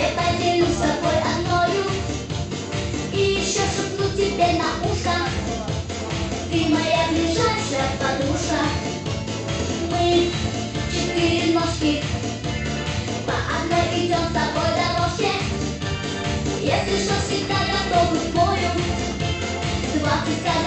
Я поделюсь с тобой одною. И еще шепну тебе на ушко Ты моя ближайшая подружка. Мы четыре ножки. По одной идем с тобой дорожке Если что, всегда готовы к бою. Два песка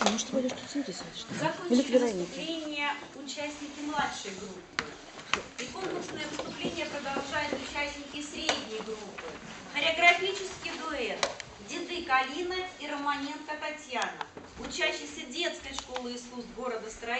Саша, может, пойдешь тут сидеть, что ли? Закончили выступление участники младшей группы. И конкурсное выступление продолжают участники средней группы. Хореографический дуэт Деды Калина и Романенко Татьяна, учащиеся детской школы искусств города Строителя.